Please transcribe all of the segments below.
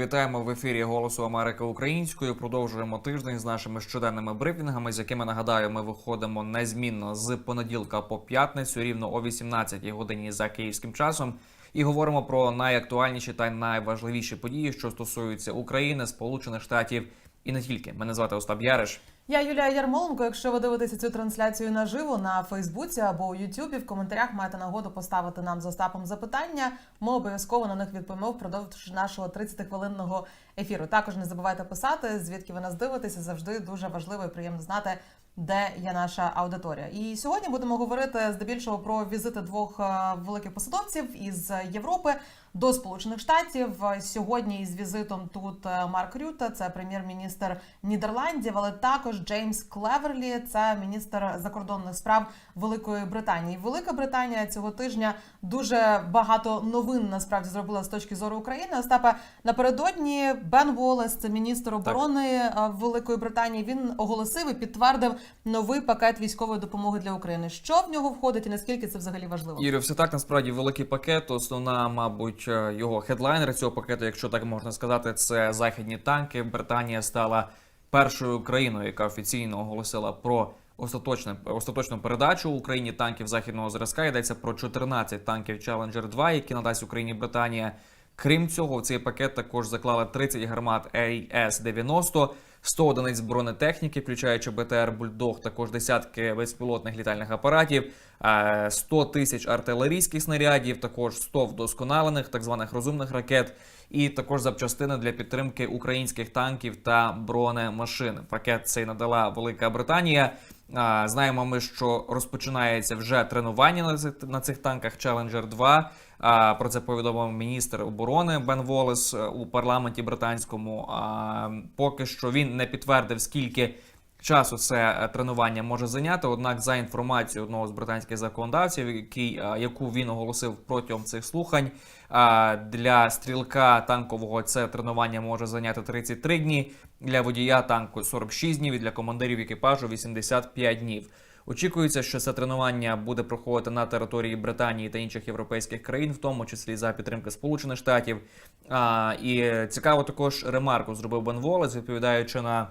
Вітаємо в ефірі Голосу Америки Українською. Продовжуємо тиждень з нашими щоденними брифінгами, з якими нагадаю, ми виходимо незмінно з понеділка по п'ятницю, рівно о 18 годині за київським часом. І говоримо про найактуальніші та найважливіші події, що стосуються України, Сполучених Штатів і не тільки. Мене звати Остап Яриш. Я Юлія Ярмоленко. Якщо ви дивитеся цю трансляцію наживо на Фейсбуці або у Ютубі, в коментарях маєте нагоду поставити нам з Остапом запитання. Ми обов'язково на них відповімо впродовж нашого 30-хвилинного ефіру. Також не забувайте писати, звідки ви нас дивитеся. Завжди дуже важливо і приємно знати, де є наша аудиторія. І сьогодні будемо говорити здебільшого про візити двох е, великих посадовців із Європи до Сполучених Штатів. Сьогодні із візитом тут е, Марк Рюте, це прем'єр-міністр Нідерландів, але також Джеймс Клеверлі, це міністр закордонних справ Великої Британії. Велика Британія цього тижня дуже багато новин насправді зробила з точки зору України. Остапе напередодні Бен Волес, це міністр оборони е, Великої Британії. Він оголосив і підтвердив новий пакет військової допомоги для України. Що в нього входить і наскільки це взагалі важливо? Ірю, все так насправді великий пакет. Основна, мабуть, е, його хедлайнер цього пакету, якщо так можна сказати, це західні танки. Британія стала першою країною, яка офіційно оголосила про остаточне остаточну передачу Україні танків західного зразка. Йдеться про 14 танків Challenger 2, які надасть Україні Британія. Крім цього, в цей пакет також заклали 30 гармат АС-90, 100 одиниць бронетехніки, включаючи БТР Бульдог, також десятки безпілотних літальних апаратів, е, 100 тисяч артилерійських снарядів, також 100 вдосконалених так званих розумних ракет, і також запчастини для підтримки українських танків та бронемашин. Пакет цей надала Велика Британія. Знаємо ми, що розпочинається вже тренування на цих, на цих танках Challenger 2. Про це повідомив міністр оборони Бен Волес е, у парламенті британському. Поки що він не підтвердив, скільки часу це е, тренування може зайняти. Однак, за інформацією одного з британських законодавців, який, е, яку він оголосив протягом цих слухань, для стрілка танкового це тренування може зайняти 33 дні, для водія танку 46 днів і для командирів екіпажу 85 днів. Очікується, що це тренування буде проходити на території Британії та інших європейських країн, в тому числі за підтримки Сполучених Штатів. А, і цікаво також ремарку зробив Бен Волес, відповідаючи на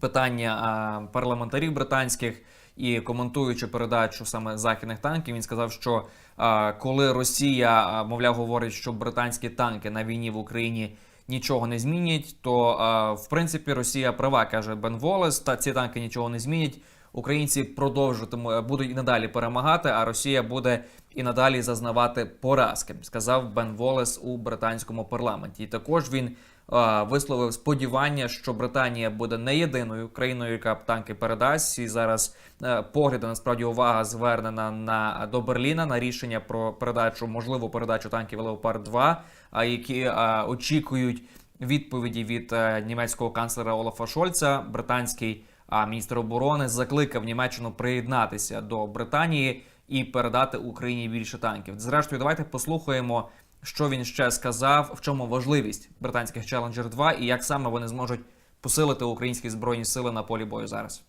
питання парламентарів британських і коментуючи передачу саме західних танків, він сказав, що а, коли Росія, мовляв, говорить, що британські танки на війні в Україні нічого не змінять, то в принципі Росія права каже Бен Волес, та ці танки нічого не змінять. Українці продовжуватимуть будуть і надалі перемагати, а Росія буде і надалі зазнавати поразки, сказав Бен Волес у британському парламенті. І також він а, висловив сподівання, що Британія буде не єдиною країною, яка танки передасть. І зараз е, погляди насправді увага звернена на до Берліна на рішення про передачу, можливу передачу танків Леопард 2 а які а, очікують відповіді від е, німецького канцлера Олафа Шольца. Британський а міністр оборони закликав Німеччину приєднатися до Британії і передати Україні більше танків. Зрештою, давайте послухаємо, що він ще сказав, в чому важливість британських Challenger 2 і як саме вони зможуть посилити українські збройні сили на полі бою зараз.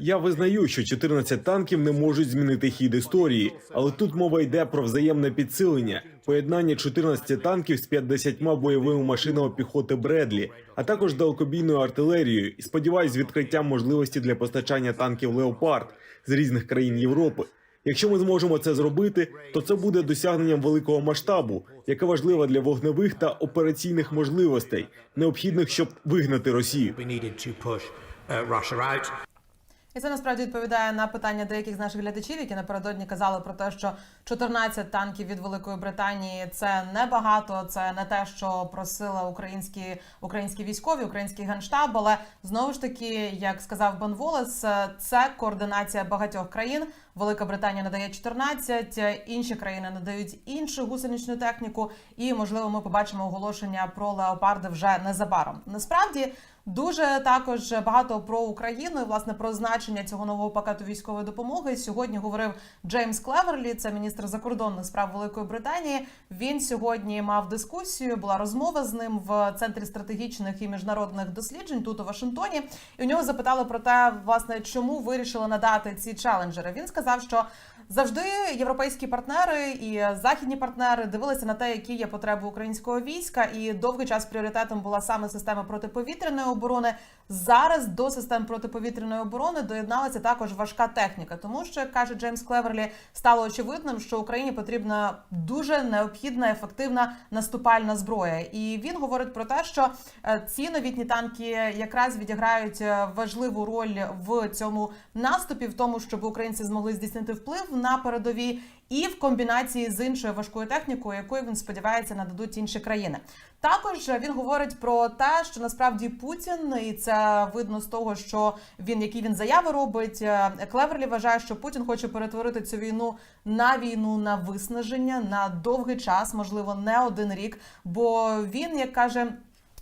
Я визнаю, що 14 танків не можуть змінити хід історії, але тут мова йде про взаємне підсилення, поєднання 14 танків з 50 бойовими машинами піхоти Бредлі, а також далекобійною артилерією. І сподіваюсь, з відкриттям можливості для постачання танків Леопард з різних країн Європи. Якщо ми зможемо це зробити, то це буде досягненням великого масштабу, яке важливе для вогневих та операційних можливостей, необхідних, щоб вигнати Росію. Uh, Russia out. І це насправді відповідає на питання деяких з наших глядачів, які напередодні казали про те, що 14 танків від Великої Британії це небагато, це не те, що просили українські українські військові, український генштаб. Але знову ж таки, як сказав Бен Волес, це координація багатьох країн. Велика Британія надає 14, інші країни надають іншу гусеничну техніку, і можливо, ми побачимо оголошення про леопарди вже незабаром. Насправді. Дуже також багато про Україну і власне про значення цього нового пакету військової допомоги. Сьогодні говорив Джеймс Клеверлі, це міністр закордонних справ Великої Британії. Він сьогодні мав дискусію. Була розмова з ним в центрі стратегічних і міжнародних досліджень тут у Вашингтоні. І у нього запитали про те, власне, чому вирішили надати ці челенджери. Він сказав, що Завжди європейські партнери і західні партнери дивилися на те, які є потреби українського війська, і довгий час пріоритетом була саме система протиповітряної оборони. Зараз до систем протиповітряної оборони доєдналася також важка техніка, тому що каже Джеймс Клеверлі, стало очевидним, що Україні потрібна дуже необхідна ефективна наступальна зброя. І він говорить про те, що е, ці новітні танки якраз відіграють е, важливу роль в цьому наступі, в тому, щоб українці змогли здійснити вплив на передові, і в комбінації з іншою важкою технікою, якою він сподівається нададуть інші країни. Також він говорить про те, що насправді Путін, і це видно з того, що він які він заяви робить. е, Клеверлі вважає, що Путін хоче перетворити цю війну на війну на виснаження на довгий час, можливо, не один рік. Бо він, як каже.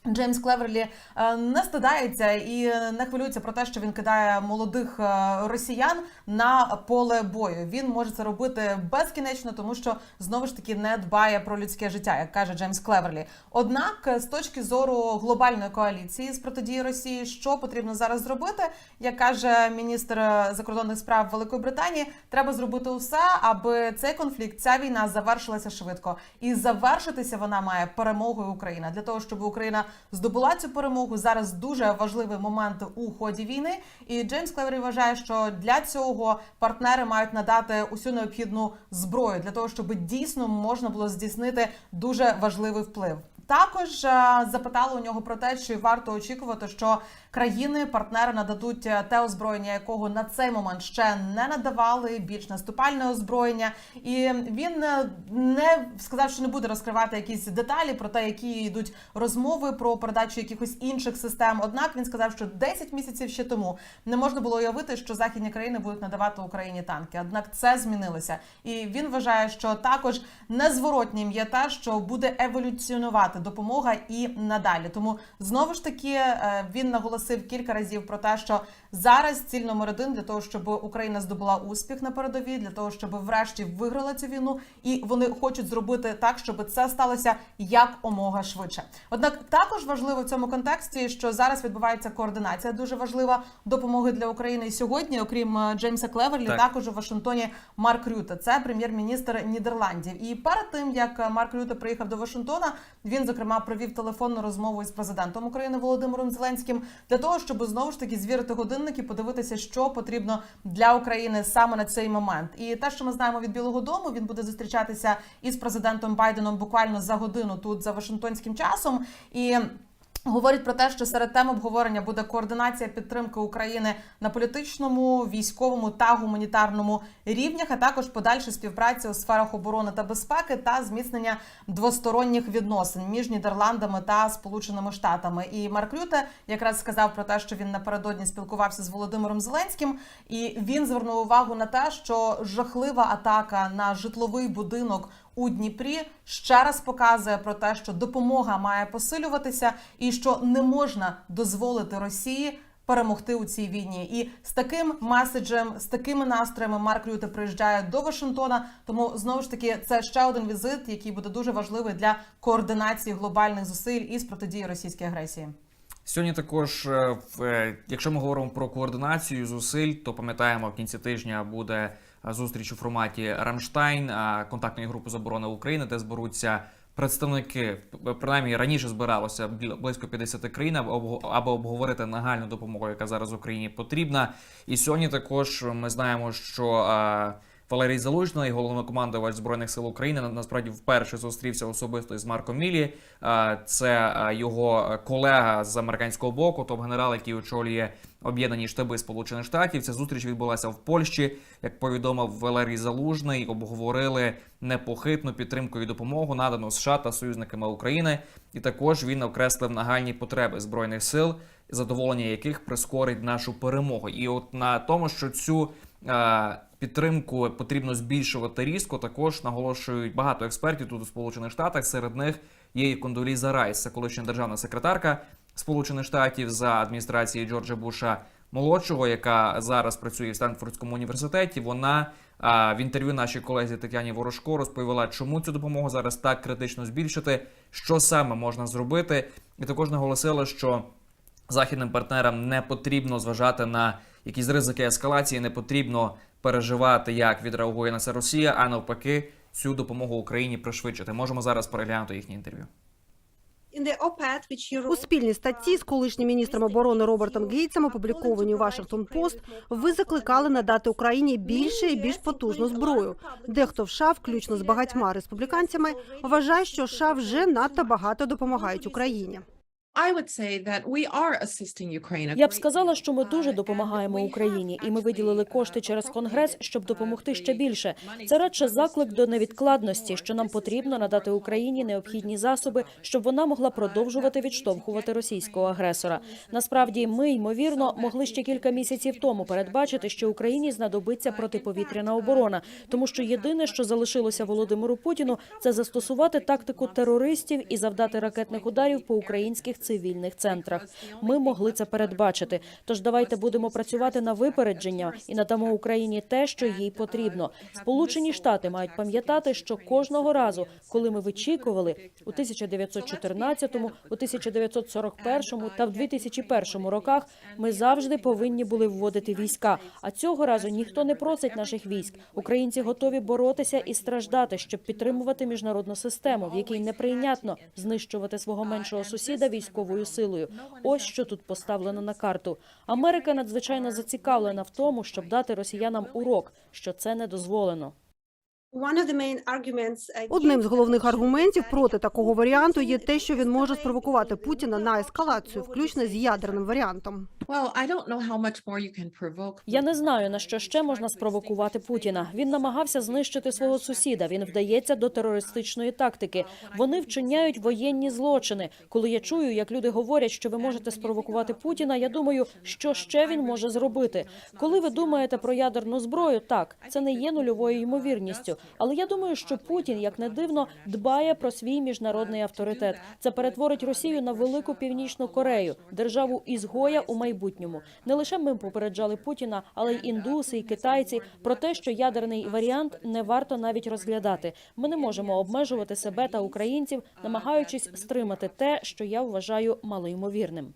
Джеймс Клеверлі е, не стидається і не хвилюється про те, що він кидає молодих е, росіян на поле бою. Він може це робити безкінечно, тому що знову ж таки не дбає про людське життя, як каже Джеймс Клеверлі. Однак, з точки зору глобальної коаліції з протидії Росії, що потрібно зараз зробити, як каже міністр закордонних справ Великої Британії, треба зробити усе, аби цей конфлікт, ця війна завершилася швидко, і завершитися вона має перемогою України для того, щоб Україна здобула цю перемогу. Зараз дуже важливий момент у ході війни. І Джеймс Клевері вважає, що для цього партнери мають надати усю необхідну зброю для того, щоб дійсно можна було здійснити дуже важливий вплив. Також е, запитали у нього про те, чи варто очікувати, що країни-партнери нададуть е, те озброєння, якого на цей момент ще не надавали, більш наступальне озброєння. І він е, не сказав, що не буде розкривати якісь деталі про те, які йдуть розмови про передачу якихось інших систем. Однак він сказав, що 10 місяців ще тому не можна було уявити, що західні країни будуть надавати Україні танки. Однак це змінилося, і він вважає, що також незворотнім є те, що буде еволюціонувати допомога і надалі. Тому знову ж таки е, він наголосив кілька разів про те, що зараз ціль номер один для того, щоб Україна здобула успіх на передовій, для того, щоб врешті виграла цю війну, і вони хочуть зробити так, щоб це сталося як омога швидше. Однак також важливо в цьому контексті, що зараз відбувається координація дуже важлива допомоги для України. І сьогодні, окрім е, Джеймса Клеверлі, Так. також у Вашингтоні Марк Рюте, це прем'єр-міністр Нідерландів. І перед тим як е, Марк Рюте приїхав до Вашингтона, він зокрема провів телефонну розмову із президентом України Володимиром Зеленським для того, щоб знову ж таки звірити годинник і подивитися, що потрібно для України саме на цей момент. І те, що ми знаємо від Білого Дому, він буде зустрічатися із президентом Байденом буквально за годину тут за Вашингтонським часом. І Говорить про те, що серед тем обговорення буде координація підтримки України на політичному, військовому та гуманітарному рівнях, а також подальша співпраця у сферах оборони та безпеки та зміцнення двосторонніх відносин між Нідерландами та Сполученими Штатами. І Марк Рюте якраз сказав про те, що він напередодні спілкувався з Володимиром Зеленським, і він звернув увагу на те, що жахлива атака на житловий будинок у Дніпрі ще раз показує про те, що допомога має посилюватися, і що не можна дозволити Росії перемогти у цій війні. І з таким меседжем, з такими настроями Марк Рюте приїжджає до Вашингтона. Тому знову ж таки це ще один візит, який буде дуже важливий для координації глобальних зусиль із протидії російській агресії. Сьогодні також, е, е, якщо ми говоримо про координацію зусиль, то пам'ятаємо, в кінці тижня буде зустріч у форматі Рамштайн, е, контактної групи заборони України, де зберуться представники, п- принаймні раніше збиралося бл- близько 50 країн, аби обговорити нагальну допомогу, яка зараз Україні потрібна. І сьогодні також ми знаємо, що е, Валерій Залужний, головнокомандувач збройних сил України, на- насправді вперше зустрівся особисто із Марком Мілі. Це його колега з американського боку, топ-генерал, який очолює об'єднані штаби Сполучених Штатів. Ця зустріч відбулася в Польщі. Як повідомив Валерій Залужний, обговорили непохитну підтримку і допомогу, надану США та союзниками України. І також він окреслив нагальні потреби збройних сил, задоволення яких прискорить нашу перемогу. І от на тому, що цю підтримку потрібно збільшувати різко. Також наголошують багато експертів тут у Сполучених Штатах. Серед них є і Кондоліза Райс, це колишня державна секретарка Сполучених Штатів за адміністрації Джорджа Буша молодшого, яка зараз працює в Стенфордському університеті. Вона в інтерв'ю нашій колезі Тетяні Ворожко розповіла, чому цю допомогу зараз так критично збільшити, що саме можна зробити, і також наголосила, що західним партнерам не потрібно зважати на якісь ризики ескалації, не потрібно переживати, як відреагує на це Росія, а навпаки, цю допомогу Україні пришвидшити. Можемо зараз переглянути їхнє інтерв'ю. У спільній статті з колишнім міністром оборони Робертом Гейтсом, опублікованій у Вашингтон Пост, ви закликали надати Україні більше і більш потужну зброю. Дехто в США, включно з багатьма республіканцями, вважає, що США вже надто багато допомагають Україні. Я б сказала, що ми дуже допомагаємо Україні, і ми виділили кошти через конгрес, щоб допомогти ще більше. Це радше заклик до невідкладності, що нам потрібно надати Україні необхідні засоби, щоб вона могла продовжувати відштовхувати російського агресора. Насправді, ми ймовірно могли ще кілька місяців тому передбачити, що Україні знадобиться протиповітряна оборона, тому що єдине, що залишилося Володимиру Путіну, це застосувати тактику терористів і завдати ракетних ударів по українських цивільних центрах. Ми могли це передбачити. Тож давайте будемо працювати на випередження і надамо Україні те, що їй потрібно. Сполучені Штати мають пам'ятати, що кожного разу, коли ми вичікували у 1914, у 1941 та в 2001 роках, ми завжди повинні були вводити війська. А цього разу ніхто не просить наших військ. Українці готові боротися і страждати, щоб підтримувати міжнародну систему, в якій неприйнятно знищувати свого меншого сусіда військовою силою. Ось що тут поставлено на карту. Америка надзвичайно зацікавлена в тому, щоб дати росіянам урок, що це не дозволено. Одним з головних аргументів проти такого варіанту є те, що він може спровокувати Путіна на ескалацію, включно з ядерним варіантом. Я не знаю на що ще можна спровокувати Путіна. Він намагався знищити свого сусіда. Він вдається до терористичної тактики. Вони вчиняють воєнні злочини. Коли я чую, як люди говорять, що ви можете спровокувати Путіна, я думаю, що ще він може зробити. Коли ви думаєте про ядерну зброю, так це не є нульовою ймовірністю. Але я думаю, що Путін, як не дивно, дбає про свій міжнародний авторитет. Це перетворить Росію на велику північну Корею, державу ізгоя у майбутньому. Не лише ми попереджали Путіна, але й індуси і китайці про те, що ядерний варіант не варто навіть розглядати. Ми не можемо обмежувати себе та українців, намагаючись стримати те, що я вважаю малоймовірним.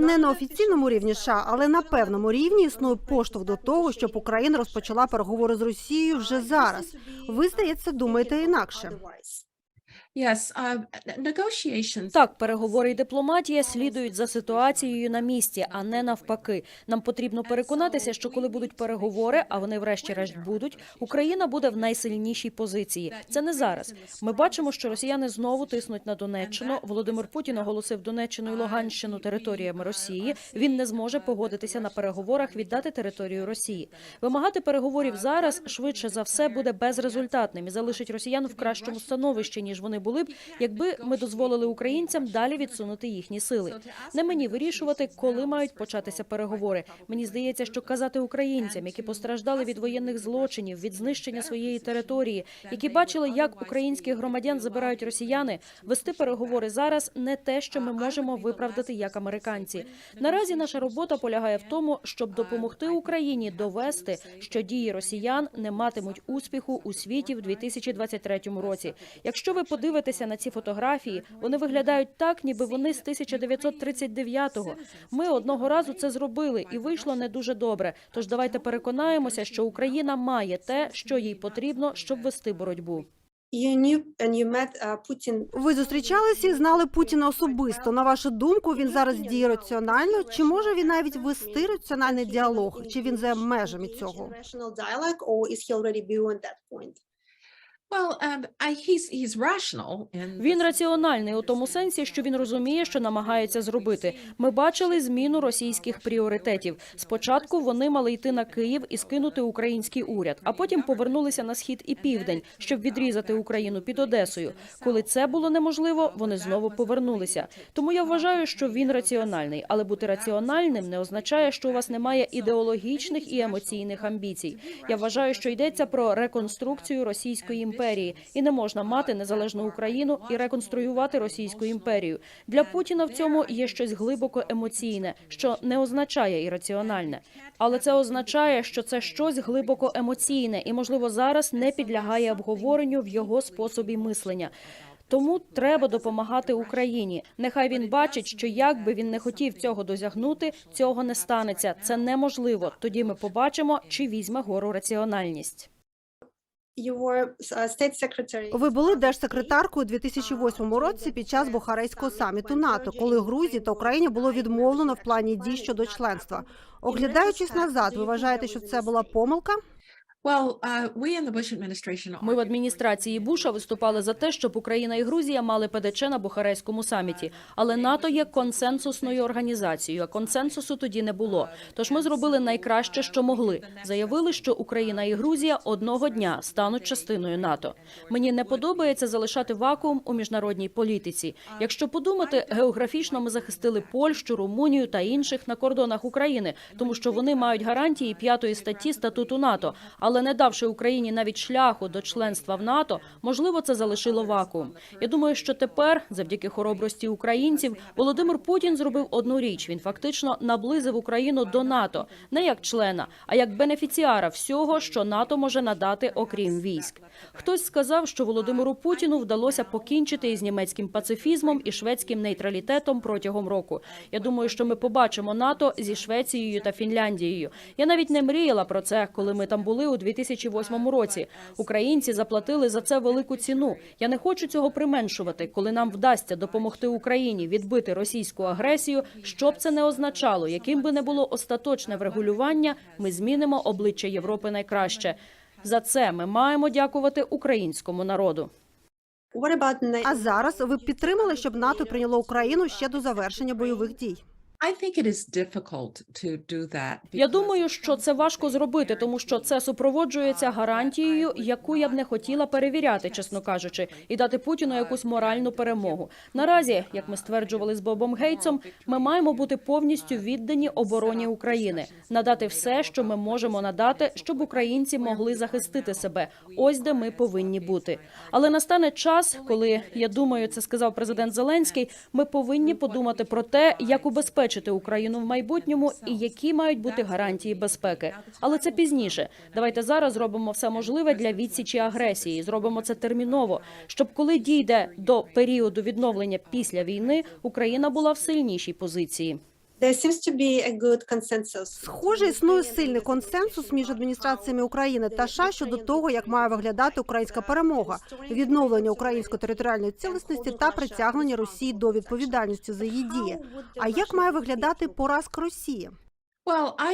Не на офіційному рівні США, але на певному рівні існує поштовх до того, щоб Україна розпочала переговори з Росією вже зараз. Ви здається, думаєте інакше. Так, переговори і дипломатія слідують за ситуацією на місці, а не навпаки. Нам потрібно переконатися, що коли будуть переговори, а вони врешті-решт будуть, Україна буде в найсильнішій позиції. Це не зараз. Ми бачимо, що росіяни знову тиснуть на Донеччину. Володимир Путін оголосив Донеччину і Луганщину територіями Росії. Він не зможе погодитися на переговорах віддати територію Росії. Вимагати переговорів зараз швидше за все буде безрезультатним і залишить росіян в кращому становищі ніж вони були б, якби ми дозволили українцям далі відсунути їхні сили. Не мені вирішувати, коли мають початися переговори. Мені здається, що казати українцям, які постраждали від воєнних злочинів, від знищення своєї території, які бачили, як українських громадян забирають росіяни, вести переговори зараз не те, що ми можемо виправдати як американці. Наразі наша робота полягає в тому, щоб допомогти Україні довести, що дії росіян не матимуть успіху у світі в 2023 році. Якщо ви подивитеся на ці фотографії, вони виглядають так, ніби вони з 1939-го. Ми одного разу це зробили, і вийшло не дуже добре. Тож давайте переконаємося, що Україна має те, що їй потрібно, щоб вести боротьбу. Ви зустрічалися і знали Путіна особисто. На вашу думку, він зараз діє раціонально? Чи може він навіть вести раціональний діалог? Чи він за межами цього? Він раціональний у тому сенсі, що він розуміє, що намагається зробити. Ми бачили зміну російських пріоритетів. Спочатку вони мали йти на Київ і скинути український уряд, а потім повернулися на схід і південь, щоб відрізати Україну під Одесою. Коли це було неможливо, вони знову повернулися. Тому я вважаю, що він раціональний, але бути раціональним не означає, що у вас немає ідеологічних і емоційних амбіцій. Я вважаю, що йдеться про реконструкцію російської імперії, і не можна мати незалежну Україну і реконструювати російську імперію. Для Путіна в цьому є щось глибоко емоційне, що не означає ірраціональне. Але це означає, що це щось глибоко емоційне і, можливо, зараз не підлягає обговоренню в його способі мислення. Тому треба допомагати Україні. Нехай він бачить, що як би він не хотів цього досягнути, цього не станеться. Це неможливо. Тоді ми побачимо, чи візьме гору раціональність. You were uh, state secretary. Ви були держсекретаркою у 2008 році під час Бухарейського саміту НАТО, коли Грузії та Україні було відмовлено в плані дій щодо членства. Оглядаючись назад, ви вважаєте, що це була помилка? Ми в адміністрації Буша виступали за те, щоб Україна і Грузія мали ПДЧ на Бухарестському саміті. Але НАТО є консенсусною організацією. А консенсусу тоді не було. Тож ми зробили найкраще, що могли. Заявили, що Україна і Грузія одного дня стануть частиною НАТО. Мені не подобається залишати вакуум у міжнародній політиці. Якщо подумати, географічно ми захистили Польщу, Румунію та інших на кордонах України, тому що вони мають гарантії п'ятої статті статуту НАТО. Але не давши Україні навіть шляху до членства в НАТО, можливо, це залишило вакуум. Я думаю, що тепер, завдяки хоробрості українців, Володимир Путін зробив одну річ: він фактично наблизив Україну до НАТО не як члена, а як бенефіціара всього, що НАТО може надати, окрім військ. Хтось сказав, що Володимиру Путіну вдалося покінчити із німецьким пацифізмом і шведським нейтралітетом протягом року. Я думаю, що ми побачимо НАТО зі Швецією та Фінляндією. Я навіть не мріяла про це, коли ми там були у 2008 році. Українці заплатили за це велику ціну. Я не хочу цього применшувати. Коли нам вдасться допомогти Україні відбити російську агресію, що б це не означало, яким би не було остаточне врегулювання, ми змінимо обличчя Європи найкраще. За це ми маємо дякувати українському народу. А зараз ви підтримали, щоб НАТО прийняло Україну ще до завершення бойових дій. Я думаю, що це важко зробити, тому що це супроводжується гарантією, яку я б не хотіла перевіряти, чесно кажучи, і дати Путіну якусь моральну перемогу. Наразі, як ми стверджували з Бобом Гейтсом, ми маємо бути повністю віддані обороні України, надати все, що ми можемо надати, щоб українці могли захистити себе. Ось де ми повинні бути. Але настане час, коли я думаю, це сказав президент Зеленський. Ми повинні подумати про те, як убезпечити Україну в майбутньому і які мають бути гарантії безпеки. Але це пізніше. Давайте зараз зробимо все можливе для відсічі агресії. Зробимо це терміново, щоб коли дійде до періоду відновлення після війни, Україна була в сильнішій позиції. Схоже, існує сильний консенсус між адміністраціями України та США щодо того, як має виглядати українська перемога, відновлення української територіальної цілісності та притягнення Росії до відповідальності за її дії. А як має виглядати поразка Росії? Well, uh,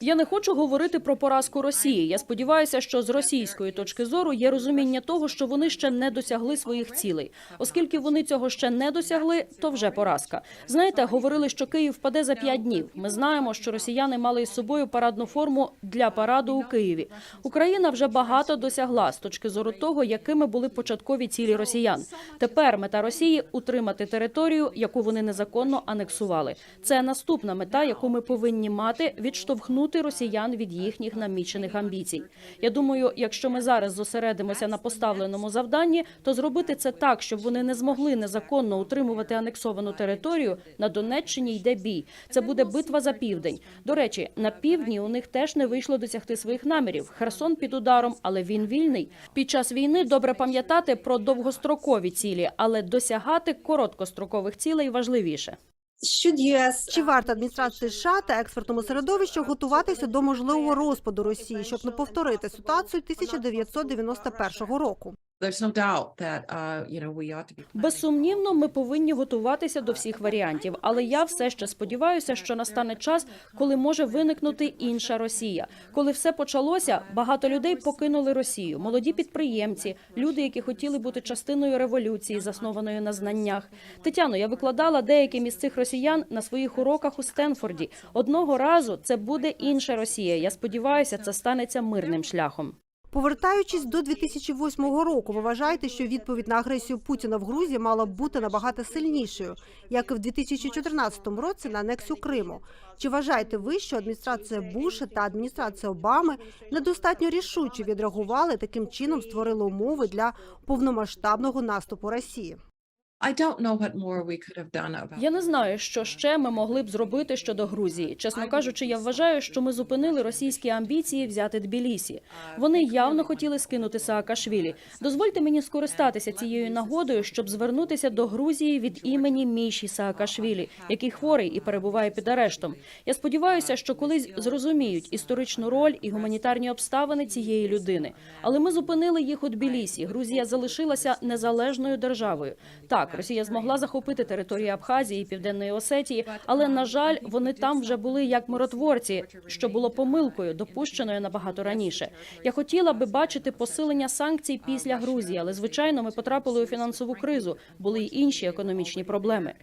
Я не хочу говорити про поразку Росії. Я сподіваюся, що з російської точки зору є розуміння того, що вони ще не досягли своїх цілей. Оскільки вони цього ще не досягли, то вже поразка. Знаєте, говорили, що Київ впаде за п'ять днів. Ми знаємо, що росіяни мали із собою парадну форму для параду у Києві. Україна вже багато досягла з точки зору того, якими були початкові цілі росіян. Тепер мета Росії утримати територію, яку вони незаконно анексували. Це наступна мета, яку ми повинні мати відштовхнути росіян від їхніх намічених амбіцій. Я думаю, якщо ми зараз зосередимося на поставленому завданні, то зробити це так, щоб вони не змогли незаконно утримувати анексовану територію. На Донеччині йде бій. Це буде битва за південь. До речі, на півдні у них теж не вийшло досягти своїх намірів. Херсон під ударом, але він вільний. Під час війни добре пам'ятати про довгострокові цілі, але досягати короткострокових цілей важливіше. Чи варто адміністрації США та експертному середовищу готуватися до можливого розпаду Росії, щоб не повторити ситуацію 1991 року? There's no doubt that uh, you know we ought to be. Безсумнівно, ми повинні готуватися до всіх варіантів, але я все ще сподіваюся, що настане час, коли може виникнути інша Росія. Коли все почалося, багато людей покинули Росію. Молоді підприємці, люди, які хотіли бути частиною революції, заснованої на знаннях. Тетяно, я викладала деяким із цих росіян на своїх уроках у Стенфорді. Одного разу це буде інша Росія. Я сподіваюся, це станеться мирним шляхом. Повертаючись до 2008 року, ви вважаєте, що відповідь на агресію Путіна в Грузії мала б бути набагато сильнішою, як і в 2014 році на анексію Криму. Чи вважаєте ви, що адміністрація Буша та адміністрація Обами недостатньо рішуче відреагували таким чином, створили умови для повномасштабного наступу Росії? I don't know what more we could have done about. Я не знаю, що ще ми могли б зробити щодо Грузії. Чесно кажучи, я вважаю, що ми зупинили російські амбіції взяти Тбілісі. Вони явно хотіли скинути Саакашвілі. Дозвольте мені скористатися цією нагодою, щоб звернутися до Грузії від імені Міші Саакашвілі, який хворий і перебуває під арештом. Я сподіваюся, що колись зрозуміють історичну роль і гуманітарні обставини цієї людини. Але ми зупинили їх у Тбілісі. Грузія залишилася незалежною державою. Так, Росія змогла захопити території Абхазії і Південної Осетії, але на жаль, вони там вже були як миротворці, що було помилкою, допущеною набагато раніше. Я хотіла би бачити посилення санкцій після Грузії, але звичайно, ми потрапили у фінансову кризу. Були й інші економічні проблеми.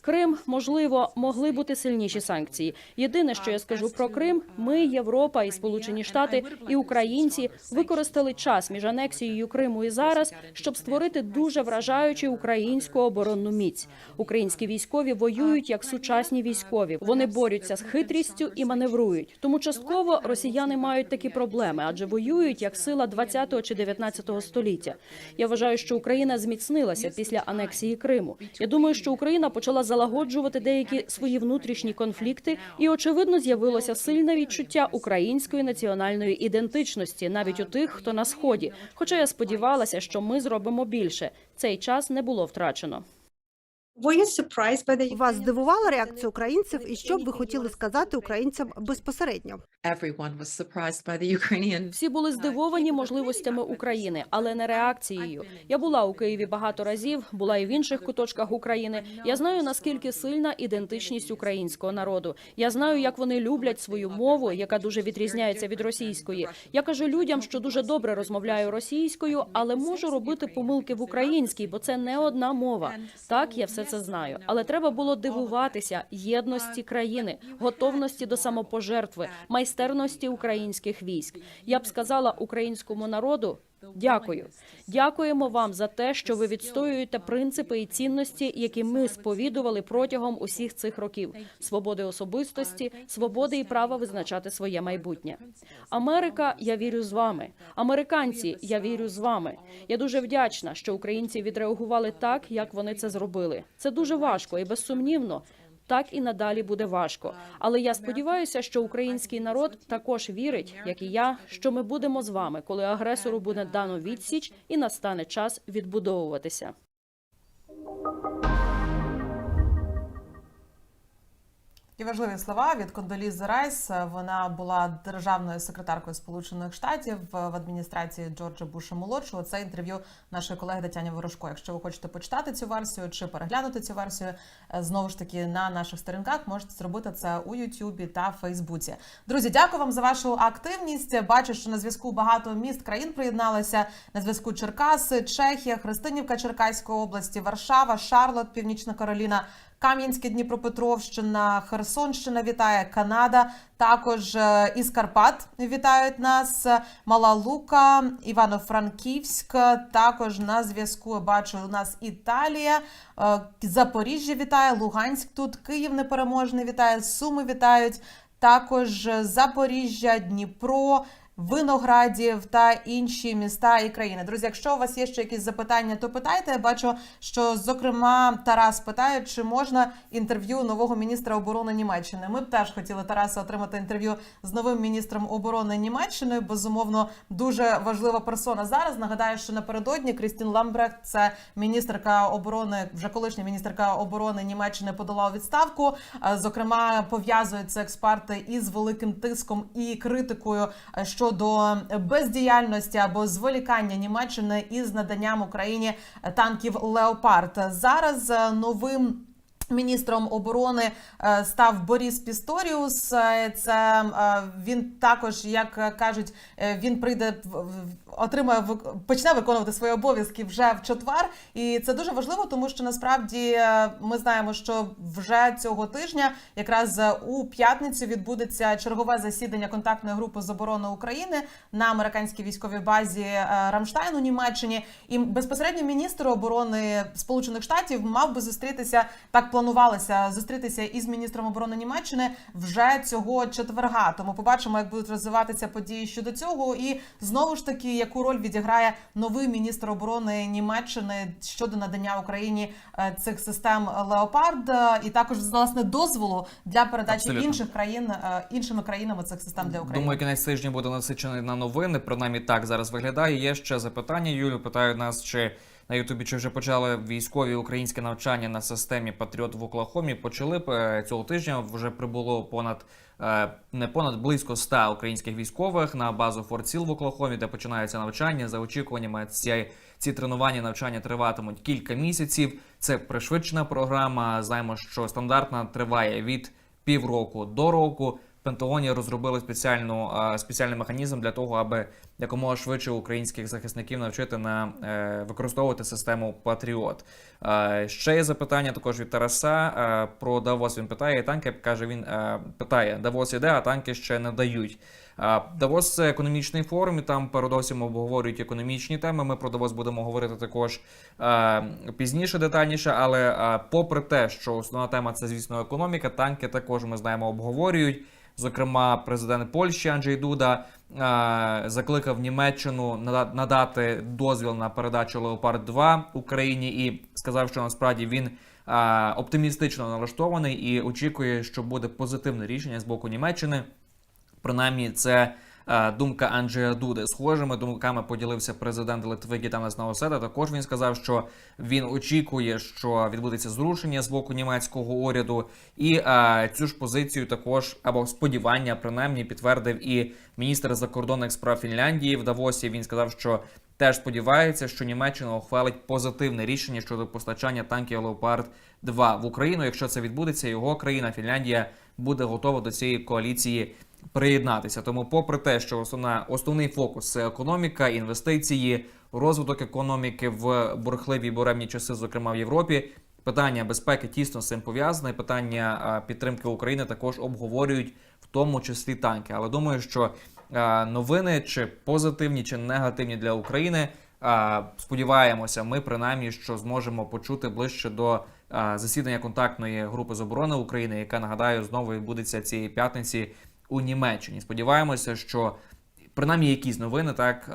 Крим, можливо, могли бути сильніші санкції. Єдине, що я скажу про Крим, ми, Європа і Сполучені Штати і українці використали час між анексією Криму і зараз, щоб створити дуже вражаючу українську оборонну міць. Українські військові воюють як сучасні військові. Вони борються з хитрістю і маневрують. Тому частково росіяни мають такі проблеми, адже воюють як сила 20 чи 19 століття. Я вважаю, що Україна зміцнилася після анексії Криму. Я думаю, що Україна почала залагоджувати деякі свої внутрішні конфлікти, і очевидно з'явилося сильне відчуття української національної ідентичності, навіть у тих, хто на сході. Хоча я сподівалася, що ми зробимо більше. Цей час не було втрачено. Вас здивувала реакція українців, і що б ви хотіли сказати українцям безпосередньо? Everyone was surprised by the Ukrainian. Всі були здивовані можливостями України, але не реакцією. Я була у Києві багато разів, була і в інших куточках України. Я знаю наскільки сильна ідентичність українського народу. Я знаю, як вони люблять свою мову, яка дуже відрізняється від російської. Я кажу людям, що дуже добре розмовляю російською, але можу робити помилки в українській, бо це не одна мова. Так, я все це знаю. Але треба було дивуватися єдності країни, готовності до самопожертви, майстерності українських військ. Я б сказала українському народу. Дякую, дякуємо вам за те, що ви відстоюєте принципи і цінності, які ми сповідували протягом усіх цих років: свободи особистості, свободи і права визначати своє майбутнє. Америка, я вірю з вами. Американці, я вірю з вами. Я дуже вдячна, що українці відреагували так, як вони це зробили. Це дуже важко і безсумнівно. Так і надалі буде важко. Але я сподіваюся, що український народ також вірить, як і я, що ми будемо з вами, коли агресору буде дано відсіч і настане час відбудовуватися. Такі важливі слова від Кондолізи Райс. Вона була державною секретаркою Сполучених Штатів в адміністрації Джорджа Буша молодшого. Це інтерв'ю нашої колеги Тетяні Ворожко. Якщо ви хочете почитати цю версію чи переглянути цю версію, е, знову ж таки на наших сторінках можете зробити це у Ютубі та Фейсбуці. Друзі, дякую вам за вашу активність. Бачу, що на зв'язку багато міст країн приєдналися. На зв'язку Черкаси, Чехія, Христинівка Черкаської області, Варшава, Шарлот, Північна Кароліна. Кам'янське, Дніпропетровщина, Херсонщина вітає Канада. Також е, із Карпат вітають нас. Мала Лука, Івано-Франківськ. Також на зв'язку бачу у нас Італія, е, Запоріжжя вітає, Луганськ тут, Київ непереможний вітає, Суми вітають. Також Запоріжжя, Дніпро, Виноградів та інші міста і країни. Друзі, якщо у вас є ще якісь запитання, то питайте. Я бачу, що зокрема Тарас питає, чи можна інтерв'ю нового міністра оборони Німеччини. Ми б теж хотіли Тараса отримати інтерв'ю з новим міністром оборони Німеччини. Безумовно, дуже важлива персона зараз. Нагадаю, що напередодні Крістін Ламбрехт, це міністерка оборони, вже колишня міністерка оборони Німеччини, подала у відставку. Е, Зокрема, пов'язуються експерти із великим тиском і критикою е, щодо бездіяльності або зволікання Німеччини із наданням Україні танків Леопард. Зараз е, новим. Міністром оборони е, став Борис Пісторіус. Е, Це е, він також, як кажуть, він прийде отримає почне виконувати свої обов'язки вже в четвер. І це дуже важливо, тому що насправді ми знаємо, що вже цього тижня, якраз у п'ятницю, відбудеться чергове засідання контактної групи з оборони України на американській військовій базі Рамштайн у Німеччині. І безпосередньо міністр оборони Сполучених Штатів мав би зустрітися так. Планувалися зустрітися із міністром оборони Німеччини вже цього четверга. Тому побачимо, як будуть розвиватися події щодо цього. І знову ж таки, яку роль відіграє новий міністр оборони Німеччини щодо надання Україні е, цих систем Леопард, і також власне дозволу для передачі Абсолютно. інших країн е, іншими країнами цих систем для України. Думаю, кінець тижня буде насичений на новини. Принаймні так зараз виглядає. Є ще запитання. Юлю питають нас, чи на Ютубі чи вже почали військові українське навчання на системі Патріот в Оклахомі. Почали е, цього тижня. Вже прибуло понад е, не понад близько 100 українських військових на базу Форт Сіл в Оклахомі, де починається навчання. За очікуваннями ці, ці тренування навчання триватимуть кілька місяців. Це пришвидшена програма. Знаємо, що стандартна триває від півроку до року. Пентагоні розробили спеціальну спеціальний механізм для того, аби якомога швидше українських захисників навчити на е, використовувати систему Патріот. Ще є запитання також від Тараса про Давос. Він питає танки. каже, він е, питає: Давос іде, а танки ще не дають. Давос це економічний форум, і там передовсім обговорюють економічні теми. Ми про Давос будемо говорити також пізніше, детальніше. Але попри те, що основна тема це, звісно, економіка, танки також ми знаємо обговорюють. Зокрема, президент Польщі Анджей Дуда е, закликав Німеччину нада- надати дозвіл на передачу Леопард 2 Україні і сказав, що насправді він е, оптимістично налаштований і очікує, що буде позитивне рішення з боку Німеччини. Принаймні, це думка Анджея Дуди. Схожими думками поділився президент Литви Гітанас Науседа. Також він сказав, що він очікує, що відбудеться зрушення з боку німецького уряду, і е, цю ж позицію також або сподівання, принаймні, підтвердив і міністр закордонних справ Фінляндії в Давосі. Він сказав, що теж сподівається, що Німеччина ухвалить позитивне рішення щодо постачання танків Леопард 2 в Україну. Якщо це відбудеться, його країна Фінляндія буде готова до цієї коаліції приєднатися. Тому, попри те, що основна основний фокус це економіка, інвестиції, розвиток економіки в бурхливі буремні часи, зокрема в Європі. Питання безпеки тісно з цим пов'язане. Питання підтримки України також обговорюють, в тому числі танки. Але думаю, що новини чи позитивні, чи негативні для України. Сподіваємося, ми принаймні що зможемо почути ближче до засідання контактної групи з оборони України, яка нагадаю знову відбудеться цієї п'ятниці у Німеччині. Сподіваємося, що принаймні якісь новини, так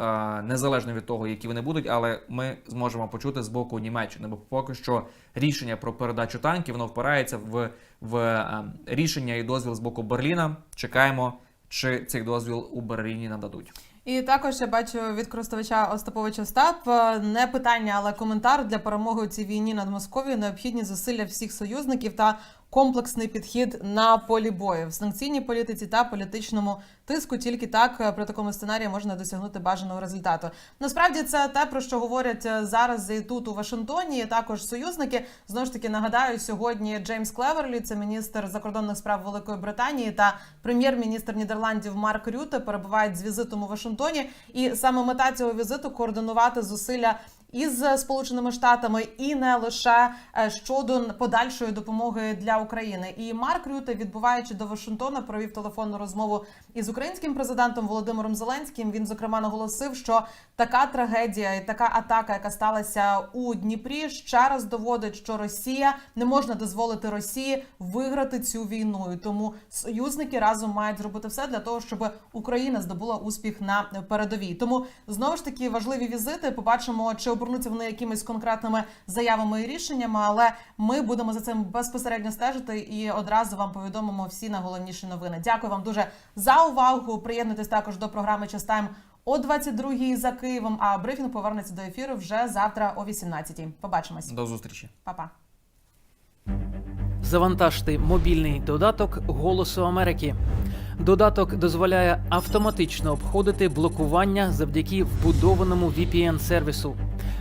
незалежно від того, які вони будуть, але ми зможемо почути з боку Німеччини. Бо поки що рішення про передачу танків воно впирається в, в рішення і дозвіл з боку Берліна. Чекаємо, чи цей дозвіл у Берліні нададуть. І також я бачу від користувача Остаповича Остап е, не питання, але коментар для перемоги у цій війні над Московією необхідні зусилля всіх союзників та комплексний підхід на полі бою в санкційній політиці та політичному тиску. Тільки так е, при такому сценарії можна досягнути бажаного результату. Насправді це те про що говорять е, зараз і тут у Вашингтоні. і Також союзники знову ж таки нагадаю сьогодні. Джеймс Клеверлі, це міністр закордонних справ Великої Британії та прем'єр-міністр Нідерландів Марк Рюте перебувають з візитом у Вашингтоні. І саме мета цього візиту координувати зусилля. Із Сполученими Штатами і не лише е, щодо подальшої допомоги для України. І Марк Рюте, відбуваючи до Вашингтона, провів телефонну розмову із українським президентом Володимиром Зеленським. Він зокрема наголосив, що така трагедія і така атака, яка сталася у Дніпрі, ще раз доводить, що Росія не можна дозволити Росії виграти цю війну. І Тому союзники разом мають зробити все для того, щоб Україна здобула успіх на передовій. Тому знову ж таки важливі візити. Побачимо, чи обернуться вони якимись конкретними заявами і рішеннями. Але ми будемо за цим безпосередньо стежити і одразу вам повідомимо всі найголовніші новини. Дякую вам дуже за увагу. Приєднуйтесь також до програми Частайм о 22-й за Києвом. А брифінг повернеться до ефіру вже завтра о 18-й. Побачимось, До зустрічі. Па-па. Завантажте мобільний додаток Голосу Америки. Додаток дозволяє автоматично обходити блокування завдяки вбудованому VPN-сервісу.